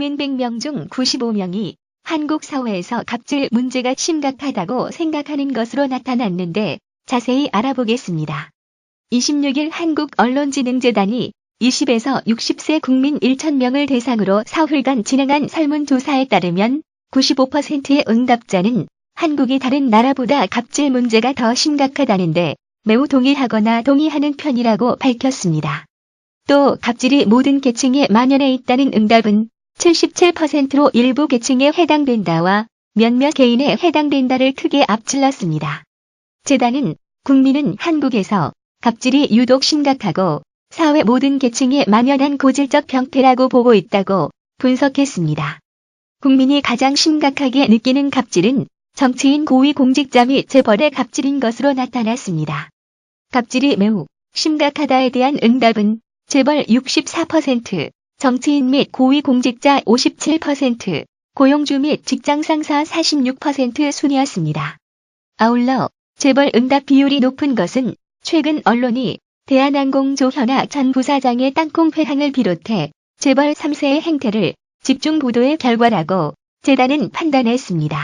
국민 100명 중 95명이 한국 사회에서 갑질 문제가 심각하다고 생각하는 것으로 나타났는데 자세히 알아보겠습니다. 26일 한국언론진흥재단이 20에서 60세 국민 1,000명을 대상으로 사흘간 진행한 설문조사에 따르면 95%의 응답자는 한국이 다른 나라보다 갑질 문제가 더 심각하다는데 매우 동의하거나 동의하는 편이라고 밝혔습니다. 또 갑질이 모든 계층에 만연해 있다는 응답은 77%로 일부 계층에 해당된다와 몇몇 개인에 해당된다를 크게 앞질렀습니다. 재단은 국민은 한국에서 갑질이 유독 심각하고 사회 모든 계층에 만연한 고질적 병폐라고 보고 있다고 분석했습니다. 국민이 가장 심각하게 느끼는 갑질은 정치인 고위 공직자 및 재벌의 갑질인 것으로 나타났습니다. 갑질이 매우 심각하다에 대한 응답은 재벌 64%, 정치인 및 고위공직자 57%, 고용주 및 직장 상사 46% 순이었습니다. 아울러 재벌 응답 비율이 높은 것은 최근 언론이 대한항공 조 현아 전 부사장의 땅콩 회항을 비롯해 재벌 3세의 행태를 집중 보도의 결과라고 재단은 판단했습니다.